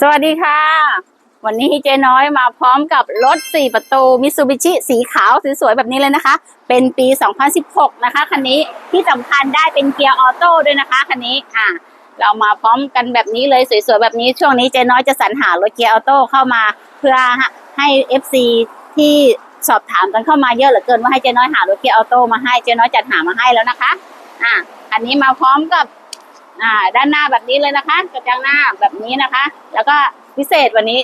สวัสดีค่ะ วันนี้เจ๊น้อยมาพร้อมกับรถ 4 ประตูมิซูบิชิสีขาวสวยๆแบบนี้เลยนะคะ เป็นปี 2016 นะคะคันนี้ที่สำคัญได้เป็นเกียร์ออโต้ด้วยนะคะคันนี้อะเรามาพร้อมกันแบบนี้เลยสวยๆแบบนี้ช่วงนี้เจ๊น้อยจะสรรหารถเกียร์ออโต้เข้ามา เพื่อให้ FC ที่สอบถามกันเข้ามาเยอะเหลือเกินว่าให้เจ๊น้อยหารถเกียร์ออโต้มาให้เจ๊น้อยจัดหามาให้แล้วนะคะอะอันนี้มาพร้อมกับ อ่าด้านหน้าแบบนี้เลยนะคะ กระจังหน้าแบบนี้นะคะ แล้วก็พิเศษวันนี้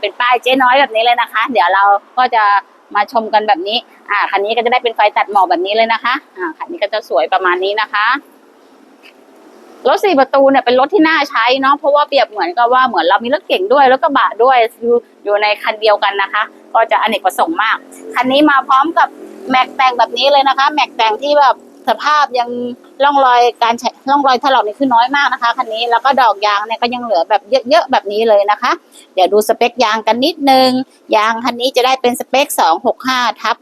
เป็นป้ายเจ๊น้อยแบบนี้เลยนะคะ เดี๋ยวเราก็จะมาชมกันแบบนี้ อ่าคันนี้ก็จะได้เป็นไฟตัดหมอกแบบนี้เลยนะคะ อ่าคันนี้ก็จะสวยประมาณนี้นะคะรถสี่ประตูเนี่ยเป็นรถที่น่าใช้เนาะเพราะว่าเปรียบเหมือนกับว่าเหมือนเรามีรถเก่งด้วยรถกระบะด้วยอยู่อยู่ในคันเดียวกันนะคะ ก็จะอเนกประสงค์มาก คันนี้มาพร้อมกับแม็กแต่งแบบนี้เลยนะคะ แม็กแต่งที่แบบ สภาพยังร่องรอยการใช้ร่องรอยถลอกนี่คือน้อยมากนะคะคันนี้แล้วก็ดอกยางเนี่ยก็ยังเหลือแบบเยอะๆแบบนี้เลยนะคะ เดี๋ยวดูสเปคยางกันนิดนึง ยางคันนี้จะได้เป็นสเปค 265ทับ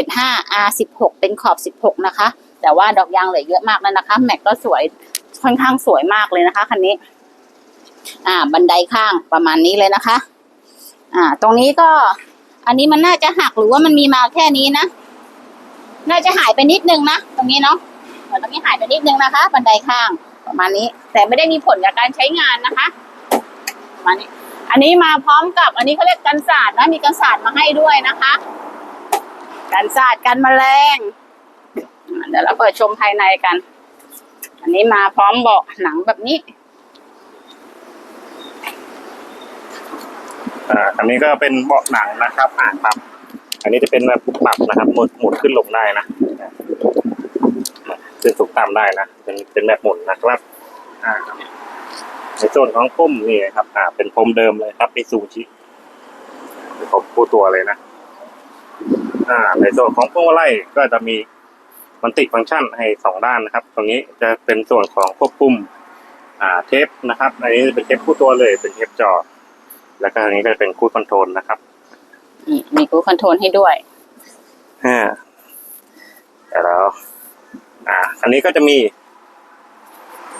75 R16 เป็นขอบ 16 นะคะ แต่ว่าดอกยางเหลือเยอะมากแล้วนะคะ แม็กก็สวยค่อนข้างสวยมากเลยนะคะคันนี้ อ่า บันไดข้างประมาณนี้เลยนะคะ อ่า ตรงนี้ก็ อันนี้มันน่าจะหักหรือว่ามันมีมาแค่นี้นะ น่าจะหายไปนิดนึงนะตรงนี้เนาะเหมือนตรงนี้หายไปนิดนึงนะคะ บันไดข้างประมาณนี้ แต่ไม่ได้มีผลกับการใช้งานนะคะประมาณนี้ อันนี้มาพร้อมกับ อันนี้เขาเรียกกันศาสตร์นะมีกันศาสตร์มาให้ด้วยนะคะ กันศาสตร์กันแมลงเดี๋ยวเราเปิดชมภายในกัน อันนี้มาพร้อมเบาะหนังแบบนี้อ่าอันนี้ก็เป็นเบาะหนังนะครับอ่าครับ อันนี้จะเป็นแบบปรับนะครับหมุนหมุนขึ้นลงได้นะขึ้นสูงต่ำได้นะเป็นเป็นแบบหมุนนะครับในส่วนของพุ่มนี่ครับ อ่า เป็นพรมเดิมเลยครับมิซูชิเป็นผมคู่ตัวเลยนะอ่า ในส่วนของพวงมาลัยก็จะมีมันติฟังก์ชันให้สองด้านนะครับ ตรงนี้จะเป็นส่วนของควบคุมอ่าเทปนะครับ อันนี้เป็นเทปคู่ตัวเลยเป็นเทปจอ แล้วก็อันนี้ก็เป็นคูดคอนโทรลนะครับ นี่มีคูคอนโทรลให้ด้วยอ่าแต่แล้วอ่า อันนี้ก็จะมี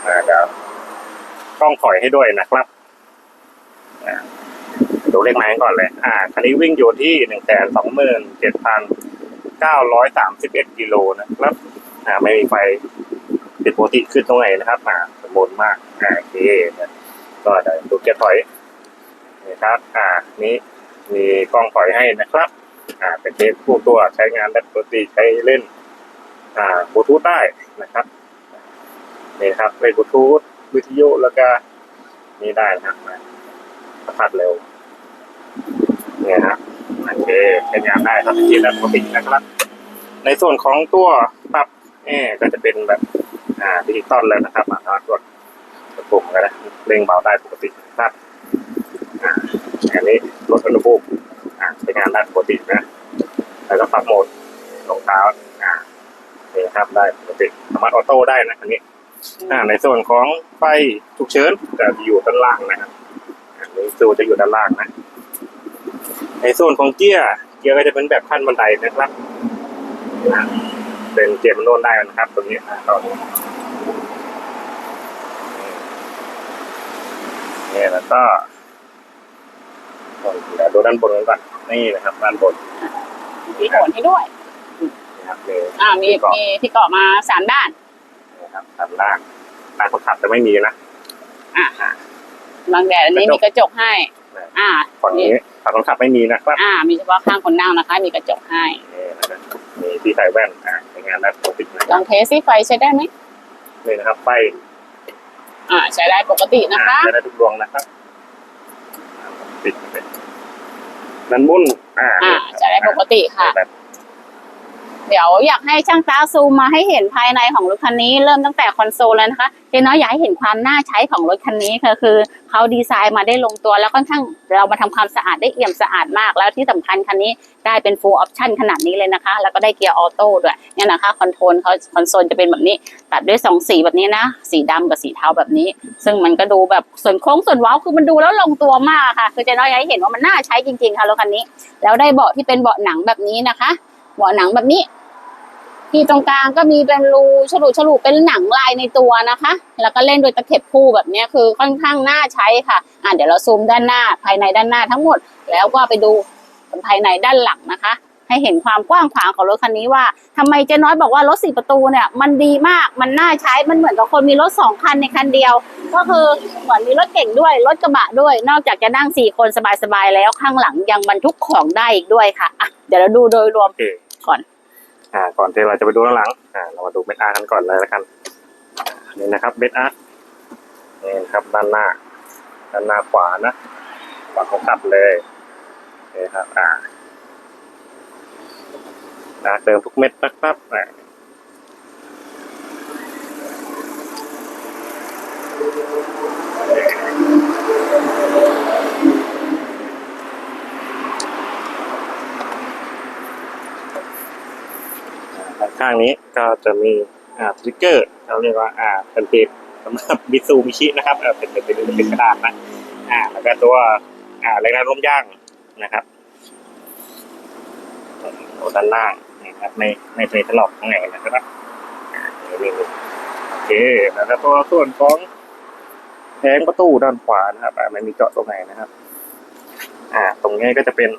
อ่าเดี๋ยวกล้องถอยให้ด้วยนะครับอ่าดูเลขไม้ก่อนเลย อ่า คันนี้วิ่งอยู่ที่หนึ่งแสนสองหมื่นเจ็ดพันเก้าร้อยสามสิบเอ็ดกิโลนะครับ อ่า ไม่มีไฟผิดปกติขึ้นตรงไหนนะครับ อ่าสมบูรณ์มาก อ่าโอเคก็เดี๋ยวดูเกียร์ถอยนี่ครับ อ่า นี้ มีกล้องถอยให้นะครับ อ่าเป็นเทปคู่ตัวใช้งานได้ปกติใช้เล่น อ่าบลูทูธได้นะครับนี่ครับเล่นบลูทูธวิทยุแล้วก็นี่ได้นะครับสัมผัสเร็วเนี่ยครับโอเคใช้งานได้ครับที่ได้ปกตินะครับ ในส่วนของตัวปรับเอก็จะเป็นแบบอ่าดิจิตอลแล้วนะครับอ่ากดกดปุ่มกันนะเร่งเบาได้ปกตินะครับ อันนี้ลดอุณหภูมิอ่าใช้งานได้ปกตินะ แล้วก็ปรับโหมดรองเท้าอ่านี่นะครับได้ปกติสามารถออโต้ได้นะอันนี้ในส่วนของไฟฉุกเฉินจะอยู่ด้านล่างนะครับอันนี้ซูจะอยู่ด้านล่างนะ ในส่วนของเกียร์เกียร์ก็จะเป็นแบบขั้นบันไดนะครับเป็นเกียร์มันโน้นได้นะครับ ตรงนี้ตอนนี้นี่แล้วก็ เดี๋ยวดูด้านบนกันก่อนนี่นะครับด้านบนมีโหนให้ด้วยนะครับเลยอ่ามีที่เกาะมีที่เกาะมาสามด้านนะครับด้านล่างด้านคนขับจะไม่มีนะอ่าบางแดดอันนี้มีกระจกให้ อ่าฝั่งนี้ฝั่งคนขับไม่มีนะครับ อ่า มีเฉพาะข้างคนนั่งนะคะ มีกระจกให้นี่นะครับมีที่ใส่แว่นอ่าใช้งานได้ปกตินะลองเทสซิไฟใช้ได้ไหมนี่นะครับไฟอ่าใช้ได้ปกตินะคะอ่าใช้ได้ทุกดวงนะครับปิดไปนั นบุ้นอ่าอ่าใช้ได้ปกติค่ะ แบบ เดี๋ยวอยากให้ช่างตาซูมมาให้เห็นภายในของรถคันนี้เริ่มตั้งแต่คอนโซลแล้วนะคะเจน้อยอยากให้เห็นความน่าใช้ของรถคันนี้ค่ะคือเขาดีไซน์มาได้ลงตัวแล้วค่อนข้างเรามาทำความสะอาดได้เอี่ยมสะอาดมาก แล้วที่สำคัญคันนี้ได้เป็น full option ขนาดนี้เลยนะคะ แล้วก็ได้เกียร์ออโต้ด้วยเนี่ยนะคะคอนโทรลเขาคอนโซลจะเป็นแบบนี้ตัดด้วยสองสีแบบนี้นะ สีดำกับสีเทาแบบนี้ ซึ่งมันก็ดูแบบส่วนโค้งส่วนว้าคือมันดูแล้วลงตัวมากค่ะ คือเจน้อยอยากให้เห็นว่ามันน่าใช้จริงๆค่ะรถคันนี้ แล้วได้เบาะที่เป็นเบาะหนังแบบนี้นะคะเบาะหนังแบบนี้ ที่ตรงกลางก็มีเป็นรูฉลุฉลุเป็นหนังลายในตัวนะคะ แล้วก็เล่นโดวยตะเข็บคู่แบบเนี้ยคือค่อนข้างน่าใช้ค่ะอะเดี๋ยวเราซูมด้านหน้าภายในด้านหน้าทั้งหมด แล้วก็ไปดูภายในด้านหลังนะคะ ให้เห็นความกว้างขวางของรถคันนี้ว่าทำไมเจ๊น้อยบอกว่ารถสี่ประตูเนี่ยมันดีมากมันน่าใช้มันเหมือนกับคนมีรถสองคันในคันเดียว ก็คือเหมือนมีรถเก่งด้วยรถกระบะด้วย นอกจากจะนั่งสี่คนสบายๆแล้วข้างหลังยังบรรทุกของได้อีกด้วยค่ะอะเดี๋ยวเราดูโดยรวมโอเคก่อน อ่าก่อนที่เราจะไปดูด้านหลังอ่าเรามาดูเบนอาร์กันก่อนเลยแล้วกันนี่นะครับเบนอาร์นี่นะครับด้านหน้า ด้านหน้าขวานะขวาของขับเลยนี่ครับอ่านะเติมทุกเม็ดนะครับอ่าด้าน ข้างนี้ก็จะมีอ่าสติกเกอร์เราเรียกว่าอ่าเป็นเพจสำหรับมิซูมิชินะครับเออเป็นเป็นเป็นกระดาษนะอ่าแล้วก็ตัวอ่าแรงดันลมย่างนะครับตัวด้านล่างนะครับในในในถลอกข้างในนะครับนี่โอเคแล้วก็ตัวส่วนของแผงประตูด้านขวานะครับไม่มีเจาะตรงไหนนะครับ อ่า ตรงนี้ก็จะเป็น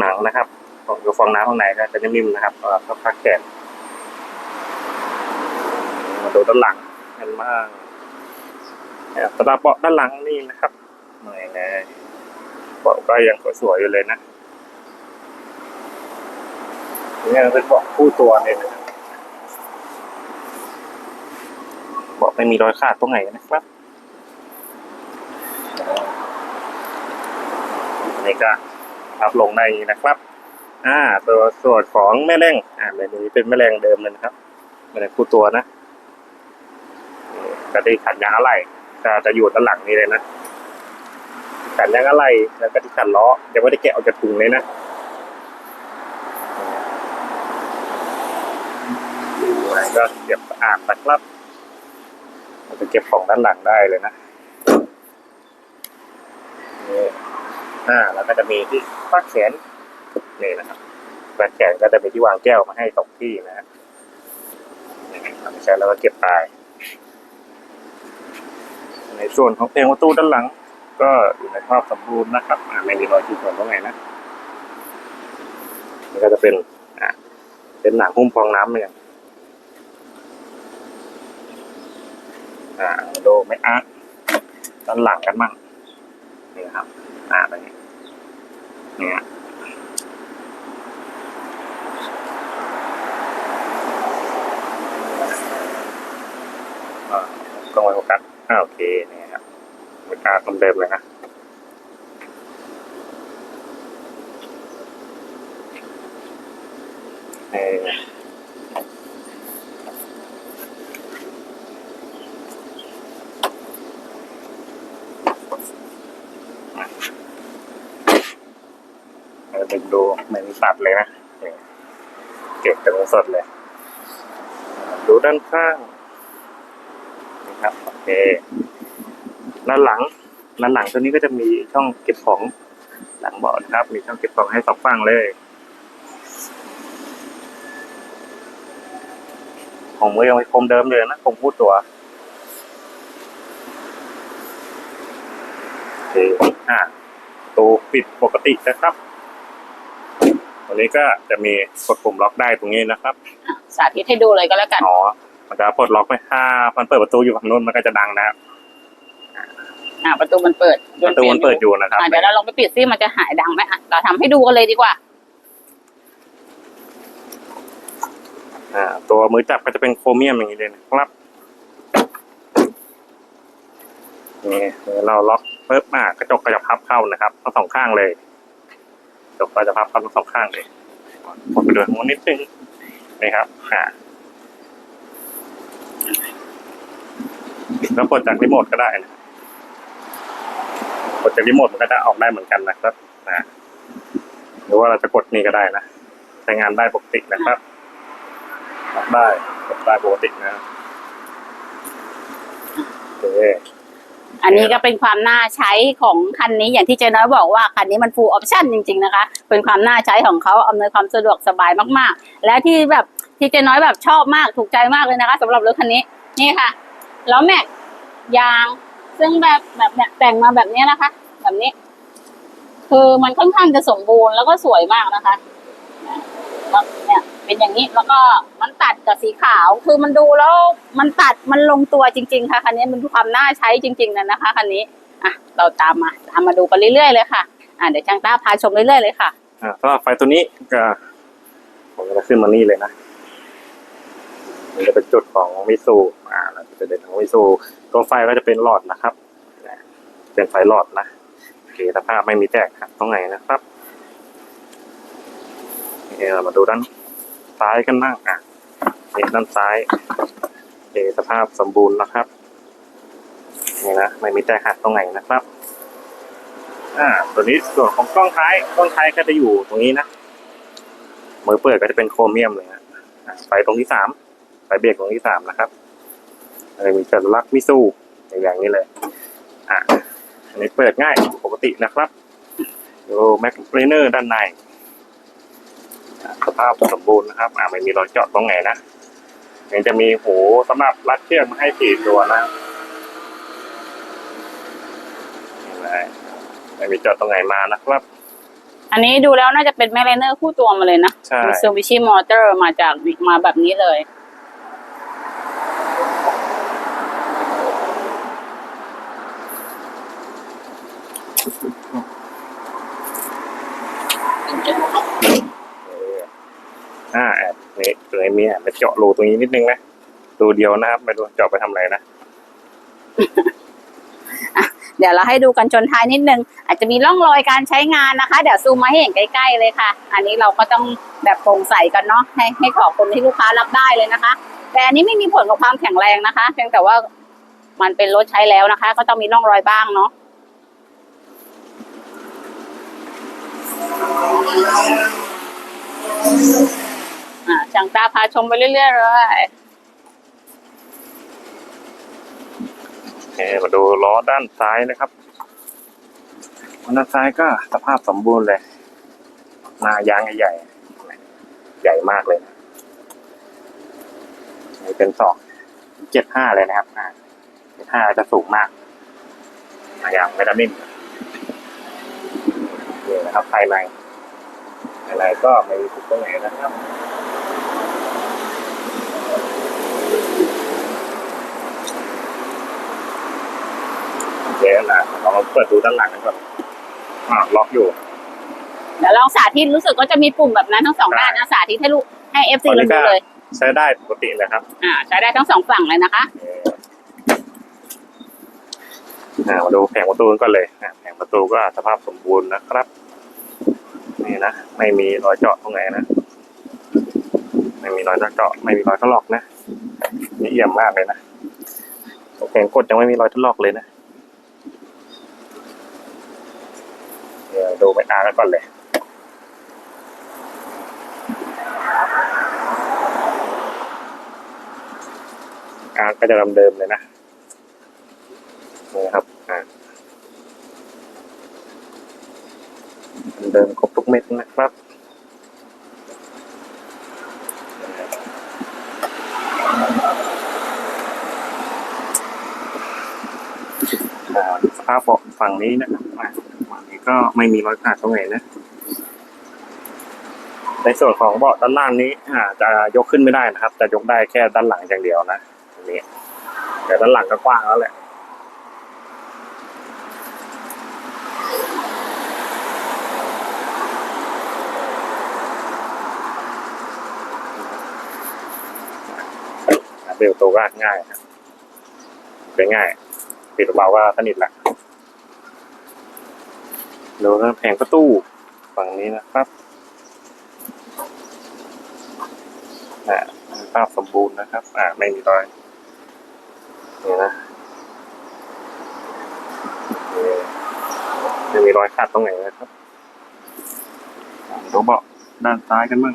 หนังนะครับของอยู่ฟองน้ำข้างในก็จะนิ่มๆนะครับก็พักแขน มาดูด้านหลังกันบ้างอ่าสำหรับเบาะด้านหลังนี่นะครับหน่อยนะเบาะก็ยังสวยๆอยู่เลยนะนี่เป็นเบาะคู่ตัวเลยนะเบาะไม่มีรอยขาดตรงไหนนะครับนี่ก็พับลงได้นะครับ อ่า ตัวส่วนของแม่แรงอ่าแม่นี้เป็นแม่แรงเดิมเลยนะครับแม่แรงคู่ตัวนะ นี่ก็ได้ขันยางอะไรก็จะอยู่ด้านหลังนี้เลยนะขันยางอะไรแล้วก็ที่ขันล้อยังไม่ได้แกะออกจากถุงเลยนะก็เก็บสะอาดนะครับเราจะเก็บของด้านหลังได้เลยนะนี่อ่าแล้วก็จะมีที่ปักแขนนี่นะครับปักแขนก็จะมีที่วางแก้วมาให้สองที่นะฮะใช่แล้วก็เก็บไป ในส่วนของเพลงประตูด้านหลัง ก็อยู่ในภาพสมบูรณ์นะครับไม่มีรอยขีดข่วนตรงไหนนะนี่ก็จะเป็นอ่าเป็นหนังหุ้มฟองน้ำเลยอ่าดูไม่อาร์ตด้านหลังกันบ้างนี่ครับอ่าไปนี่เนี่ยกล้องไวโฟกัส อ่าโอเคเนี่ยครับไม่กล้าเดิมเลยนะเออดึงดูไม่มีตัดเลยนะ เก็บแต่เงินสดเลย ดูด้านข้าง เคด้านหลังด้านหลังตัวนี้ก็จะมีช่องเก็บของหลังเบาะนะครับ มีช่องเก็บของให้สองฝั่งเลย ของมือยังไม่คมเดิมเลยนะคงพูดตัวโอเคอ่าตัวปิดปกตินะครับตัวนี้ก็จะมีกดปุ่มล็อกได้ตรงนี้นะครับ สาธิตให้ดูเลยก็แล้วกัน อ๋อ มันจะปลดล็อกไหมถ้ามันเปิดประตูอยู่ฝั่งนู้นมันก็จะดังนะครับอ่าประตูมันเปิดประตูมันเปิดอยู่นะครับอ่าเดี๋ยวเราลองไปปิดซิมันจะหายดังไหมอะเราทำให้ดูกันเลยดีกว่าอ่า ตัวมือจับก็จะเป็นโครเมียมอย่างนี้เลยนะครับนี่เราล็อกปุ๊บอ่ากระจกก็จะพับเข้านะครับทั้งสองข้างเลยกระจกก็จะพับเข้าทั้งสองข้างเลยกดไปดูตรงนู้นนิดนึงนี่ครับอ่า แล้วกดจากรีโมทก็ได้นะกดจากรีโมทมันก็จะออกได้เหมือนกันนะครับอ่าหรือว่าเราจะกดนี่ก็ได้นะใช้งานได้ปกตินะครับได้กดได้ปกตินะโอเคอันนี้ก็เป็นความน่าใช้ของคันนี้อย่างที่เจน้อยบอกว่าคันนี้มัน full option จริง ๆนะคะ เป็นความน่าใช้ของเขาอำนวยความสะดวกสบายมากๆ และที่แบบ ที่เจน้อยแบบชอบมากถูกใจมากเลยนะคะสำหรับรถคันนี้ นี่ค่ะล้อแม็กยาง ซึ่งแบบแบบเนี่ยแต่งมาแบบนี้นะคะ แบบนี้ คือมันค่อนข้างจะสมบูรณ์แล้วก็สวยมากนะคะแล้วเนี่ยเป็นอย่างนี้แล้วก็มันตัดกับสีขาว คือมันดูแล้วมันตัดมันลงตัวจริง ๆ ค่ะคันนี้มันความน่าใช้จริง ๆนะนะคะคันนี้อะเราตามมาตามมาดูกันเรื่อยๆเลยค่ะอะเดี๋ยวช่างต้าพาชมเรื่อยๆเลยค่ะอ่าสำหรับไฟตัวนี้ก็ผมจะขึ้นมานี่เลยนะ มันจะเป็นจุดของมิซูอ่าแล้วจุดเด่นของมิซูตัวไฟก็จะเป็นหลอดนะครับ เป็นไฟหลอดนะโอเคสภาพไม่มีแตกหักตรงไหนนะครับนี่เรามาดูด้านซ้ายกันบ้างอะนี่ด้านซ้ายโอสภาพสมบูรณ์นะครับนี่นะไม่มีแตกหักตรงไหนนะครับอ่าตัวนี้ส่วนของกล้องท้ายกล้องท้ายก็จะอยู่ตรงนี้นะมือเปิดก็จะเป็นโครเมียมเลยนะอะไฟตรงที่สาม ไฟเบรกตรงที่สามนะครับเลยมีสัญลักษณ์มิซูอย่างนี้เลยอะอันนี้เปิดง่ายปกตินะครับดูแม็กเพลเนอร์ด้านในอะสภาพสมบูรณ์นะครับ อ่าไม่มีรอยเจาะตรงไหนนะยังจะมีหูสำหรับรัดเชือกมาให้สี่ตัวนะเห็นไหมไม่มีเจอดตรงไหนมานะครับ อันนี้ดูแล้วน่าจะเป็นแมกไลเนอร์คู่ตัวมาเลยนะใช่มิซูบิชิมอเตอร์มาจากมาแบบนี้เลย อ่าแอบนี่ตัวนี้มีแอบไปเจาะรูตรงนี้นิดนึงนะรูเดียวนะครับไม่รู้เจาะไปทำอะไรนะเดี๋ยวเราให้ดูกันชนท้ายนิดนึง อาจจะมีร่องรอยการใช้งานนะคะ เดี๋ยวซูมมาให้เห็นใกล้ๆเลยค่ะ อันนี้เราก็ต้องแบบโปร่งใสกันเนาะให้ให้ขอบคนที่ลูกค้ารับได้เลยนะคะ แต่อันนี้ไม่มีผลกับความแข็งแรงนะคะ เพียงแต่ว่ามันเป็นรถใช้แล้วนะคะ ก็ต้องมีร่องรอยบ้างเนาะ อ่าช่างตาพาชมไปเรื่อยๆเลยเอมาดูล้อด้านซ้ายนะครับด้านซ้ายก็สภาพสมบูรณ์เลยหน้ายางใหญ่ๆใหญ่มากเลยนะเป็นสองเจ็ดห้าเลยนะครับเจ็ดห้าจะสูงมากนายางเมตามิ นนี่นะครับภายในภายในก็ไม่มีขุดตรงไหนนะครับเดี๋ยวนะลองเปิดดูด้านหลังกันก่อนอ่าล็อกอยู่เดี๋ยวลองสาธิตรู้สึกว่าจะมีปุ่มแบบนั้นทั้งสองด้านนะสาธิตให้ลูกให้เอฟซีตอนเรานี้ก็ดูเลย ใช้ได้ปกติเลยครับ อ่า ใช้ได้ทั้งสองฝั่งเลยนะคะเอออ่า มาดูแผงประตูกันเลยอะแผงประตูก็สภาพสมบูรณ์นะครับ นี่นะไม่มีรอยเจาะตรงไหนนะไม่มีรอยเจาะไม่มีรอยถลอกนะนี่เอี่ยมมากเลยนะแผงกดยังไม่มีรอยถลอกเลยนะเดี๋ยวดูไปอากันก่อนเลยอ่าก็จะเดิมเลยนะ นี่ครับอ่าเดิมครบทุกเม็ดนะครับอ่าสภาพบาะฝั่งนี้นะครับอ่าฝั่งนี้ก็ไม่มีรอยขาดตรงไหนนะ ในส่วนของเบาะด้านล่างนี้อ่าจะยกขึ้นไม่ได้นะครับ จะยกได้แค่ด้านหลังอย่างเดียวนะตรงนี้แต่ด้านหลังก็กว้างแล้วแหละอ่า เบลตัวก็ง่ายครับเป็นง่าย ปิดเบาก็สนิทละดูนะแผงประตูฝั่งนี้นะครับอ่าภาพสมบูรณ์นะครับ อ่าไม่มีรอยนี่นะไม่มีรอยขาดตรงไหนนะครับดูเบาะด้านซ้ายกันบ้าง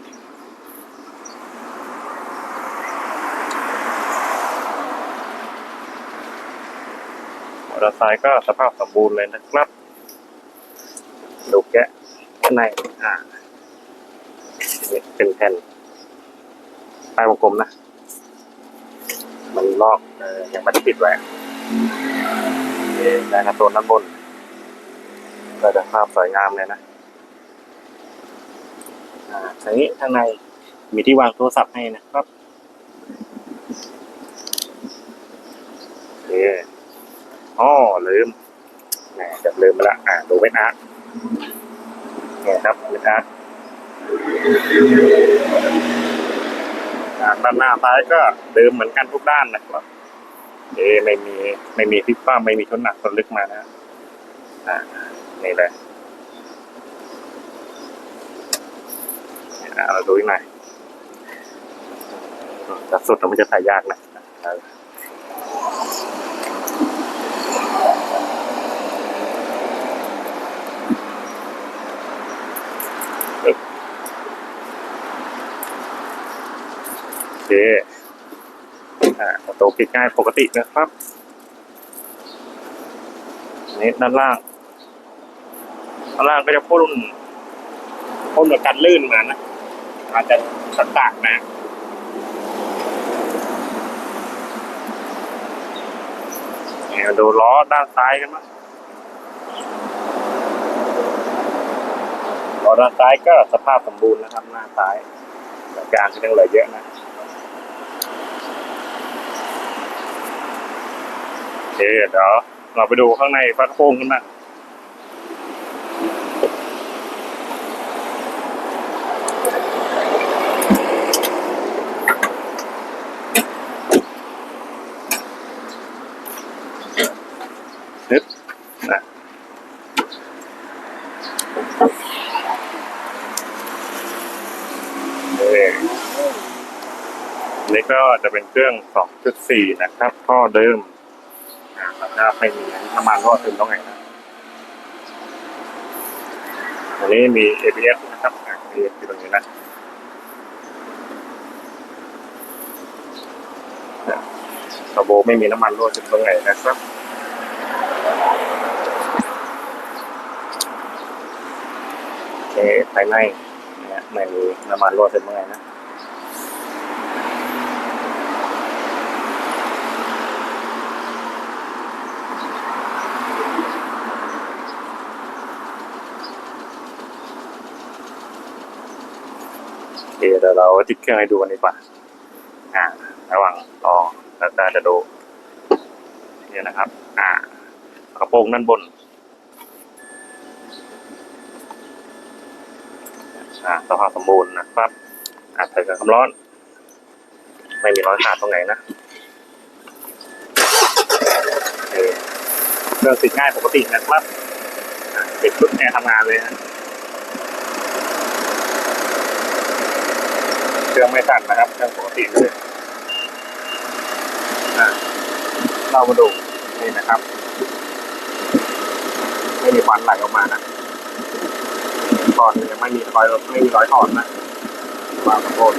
ด้านซ้ายก็สภาพสมบูรณ์เลยนะครับ ดูแกะข้างในอ่านี่เป็นแผ่นปลายวงกลมนะ มันลอกเออยังไม่ได้ปิดไว้นี่แรงกระตุ้นด้านบนก็จะภาพสวยงามเลยนะอ่าทีนี้ข้างในมีที่วางโทรศัพท์ให้นะครับโอเคอ๋อ ลืมจะลืมไปละอ่าดูเว็บอาร์ตเนี่ยครับเว็บอาร์ตด้านหน้าซ้ายก็ลืมเหมือนกันทุกด้านนะครับเอไม่มีไม่มีพิกฟ้าไม่มีชนหนักชนลึกมานะอ่านี่เลยอะเราดูอีกหน่อยจับสุดมันจะถ่ายยากนะอึ๊บโอ เคอ่าประตูปิดง่ายปกตินะครับอันนี้ด้านล่างด้านล่างก็จะพ่นพ่นแบบกันลื่นมานะอาจจะสักตากนะเนี่ยดูล้อด้านซ้ายกันบ้งล้อด้านซ้ายก็สภาพสมบูรณ์นะครับหน้าซ้ายแต่กางก็ยังเหลือเยอะนะโอ เคเดี๋ยวเราไปดูข้างในฟักโค้งกันบ้างนึกนะนี่ก็จะเป็นเครื่อง 2.4 นะครับท่อเดิม อ่าแล้วก็ไม่มีน้ำมันรั่วซึมตรงไหนนะอันนี้มี ABS นะครับ ABS อยู่ตรงนี้นะกระโบไม่มีน้ำมันรั่วซึมตรงไหนนะครับโอเคภายในเนี่ยไม่มีน้ำมันรั่วซึมเมื่อไงนะ เราติดเครื่องให้ดูกันดีกว่า อ่า ระหว่างรอแล้วก็จะดูนี่นะครับ อ่ากระโปรงด้านบน อ่าสภาพสมบูรณ์นะครับอ่าใส่กับความร้อน ไม่มีรอยขาดตรงไหนนะโอเคเรื่องติดง่ายปกตินะครับ ติดชุดแอร์ทำงานเลยนะ เครื่องไม่สั่นนะครับ เครื่องปกติเลยอ่าเรามาดูนี่นะครับ ไม่มีควันไหลออกมานะถอนยังไม่มีรอยไม่มีรอยถอนนะวางขอโทษ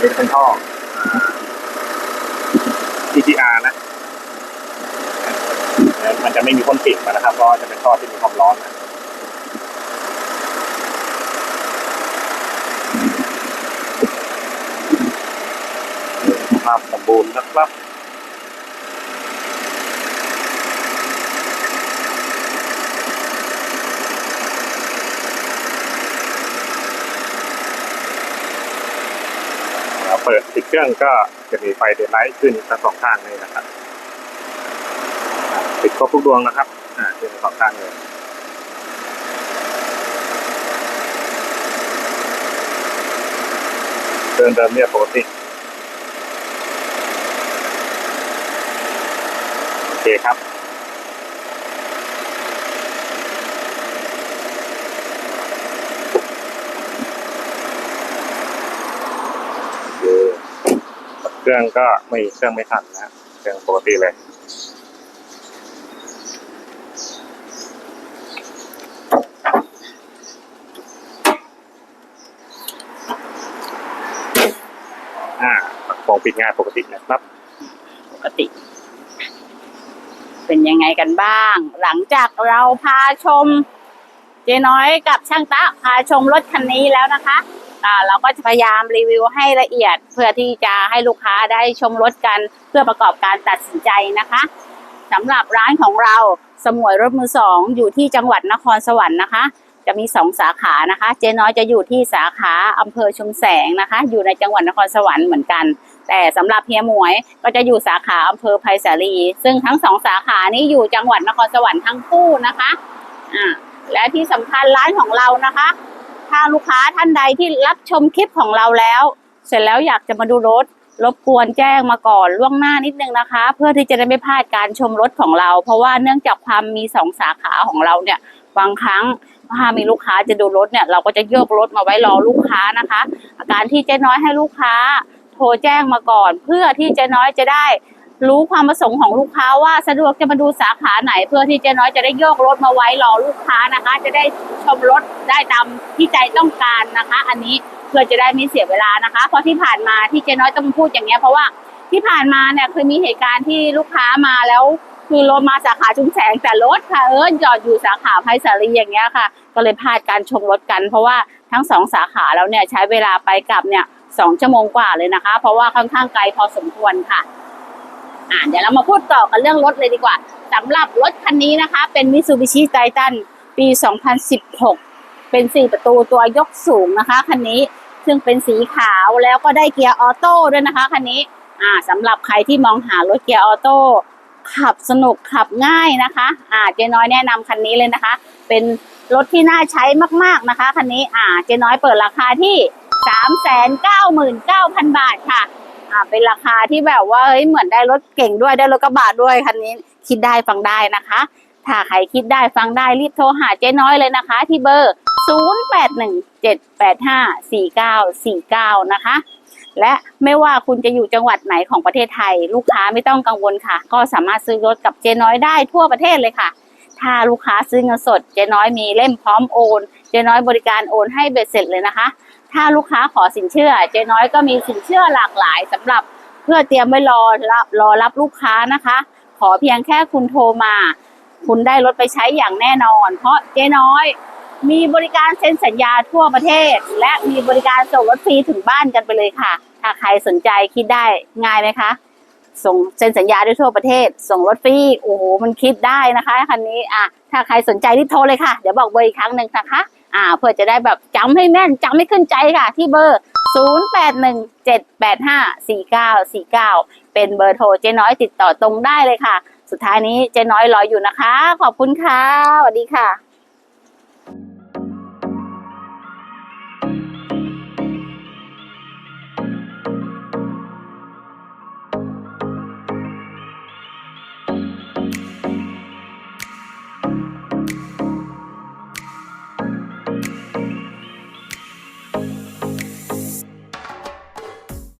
นี่เป็นท่อ TTR นะเอ่มันจะไม่มีพ่นปิดมานะครับเพราะจะเป็นท่อที่มีความร้อนนะสภาพสม บูรณ์นะครับเราเปิดติดเครื่องก็จะมีไฟเดนไลท์ขึ้นทั้งสองข้างเลยนะครับติดครบทุกดวงนะครับ อ่าขึ้นทั้งสองข้างเลยเดินเดินเนี่ยปกติโอ เคครับเครื่องก็ไม่เครื่องไม่ทันนะเครื่องปกติเลยอ่าปรงปิดงายปกตินะครับ ปกติ เป็นยังไงกันบ้าง หลังจากเราพาชม เจ๊น้อยกับช่างตะพาชมรถคันนี้แล้วนะคะเราก็จะพยายามรีวิวให้ละเอียด เพื่อที่จะให้ลูกค้าได้ชมรถกันเพื่อประกอบการตัดสินใจนะคะสำหรับร้านของเราสมวยรถมือสองอยู่ที่จังหวัดนครสวรรค์นะคะ จะมีสองสาขานะคะ เจ๊น้อยจะอยู่ที่สาขาอำเภอชุมแสงนะคะ อยู่ในจังหวัดนครสวรรค์เหมือนกัน แต่สำหรับเฮียหมวยก็จะอยู่สาขาอำเภอไผ่สาลี ซึ่งทั้งสองสาขานี้อยู่จังหวัดนครสวรรค์ทั้งคู่นะคะอ่าและที่สำคัญร้านของเรานะคะ ถ้าลูกค้าท่านใดที่รับชมคลิปของเราแล้ว เสร็จแล้วอยากจะมาดูรถรบกวนแจ้งมาก่อนล่วงหน้านิดนึงนะคะ เพื่อที่จะได้ไม่พลาดการชมรถของเรา เพราะว่าเนื่องจากความมีสองสาขาของเราเนี่ยบางครั้งถ้ามีลูกค้าจะดูรถเนี่ยเราก็จะโยกรถมาไว้รอลูกค้านะคะ อาการที่เจ๊น้อยให้ลูกค้า โทรแจ้งมาก่อน เพื่อที่เจ๊น้อยจะได้ รู้ความประสงค์ของลูกค้าว่าสะดวกจะมาดูสาขาไหน เพื่อที่เจ๊น้อยจะได้โยกรถมาไว้รอลูกค้านะคะ จะได้ชมรถได้ตามที่ใจต้องการนะคะ อันนี้เพื่อจะได้ไม่เสียเวลานะคะ เพราะที่ผ่านมาที่เจ๊น้อยต้องพูดอย่างเงี้ยเพราะว่าที่ผ่านมาเนี่ยเคยมีเหตุการณ์ที่ลูกค้ามาแล้วคือรถมาสาขาชุมแสงแต่รถค่ะเออจอดอยู่สาขาไพศาลีอย่างเงี้ยค่ะ ก็เลยพลาดการชมรถกัน เพราะว่าทั้งสองสาขาแล้วเนี่ยใช้เวลาไปกลับเนี่ย สองชั่วโมงกว่าเลยนะคะ เพราะว่าค่อนข้างไกลพอสมควรค่ะ อ่าเดี๋ยวเรามาพูดต่อกันเรื่องรถเลยดีกว่าสำหรับรถคันนี้นะคะ เป็น Mitsubishi Titan ปี 2016 เป็น 4 ประตูตัวยกสูงนะคะคันนี้ซึ่งเป็นสีขาวแล้วก็ได้เกียร์ออโต้ด้วยนะคะคันนี้อ่าสำหรับใครที่มองหารถเกียร์ออโต้ขับสนุกขับง่ายนะคะอ่าเจน้อยแนะนำคันนี้เลยนะคะ เป็นรถที่น่าใช้มาก ๆนะคะคันนี้อ่าเจน้อยเปิดราคาที่ 399,000 บาทค่ะอ่าเป็นราคาที่แบบว่าเฮ้ยเหมือนได้รถเก่งด้วยได้รถกระบะด้วยคันนี้คิดได้ฟังได้นะคะ ถ้าใครคิดได้ฟังได้รีบโทรหาเจ๊น้อยเลยนะคะ ที่เบอร์ 0817854949 นะคะ และไม่ว่าคุณจะอยู่จังหวัดไหนของประเทศไทย ลูกค้าไม่ต้องกังวลค่ะ ก็สามารถซื้อรถกับเจ๊น้อยได้ทั่วประเทศเลยค่ะ ถ้าลูกค้าซื้อเงินสด เจ๊น้อยมีเล่มพร้อมโอน เจ๊น้อยบริการโอนให้เบ็ดเสร็จเลยนะคะ ถ้าลูกค้าขอสินเชื่อ เจ๊น้อยก็มีสินเชื่อหลากหลายสำหรับเพื่อเตรียมไว้รอรับรอรับลูกค้านะคะ ขอเพียงแค่คุณโทรมา คุณได้รถไปใช้อย่างแน่นอน เพราะเจ๊น้อย มีบริการเซ็นสัญญาทั่วประเทศ และมีบริการส่งรถฟรีถึงบ้านกันไปเลยค่ะ ถ้าใครสนใจคิดได้ง่ายไหมคะส่งเซ็นสัญญาได้ทั่วประเทศ ส่งรถฟรีโอ้โหมันคิดได้นะคะคันนี้อะถ้าใครสนใจรีบโทรเลยค่ะ เดี๋ยวบอกเบอร์อีกครั้งหนึ่งนะคะ อ่าเพื่อจะได้แบบจำให้แม่นจำให้ขึ้นใจค่ะ ที่เบอร์ 0817854949 เป็นเบอร์โทรเจ๊น้อยติดต่อตรงได้เลยค่ะ สุดท้ายนี้เจ๊น้อยรออยู่นะคะ ขอบคุณค่ะสวัสดีค่ะ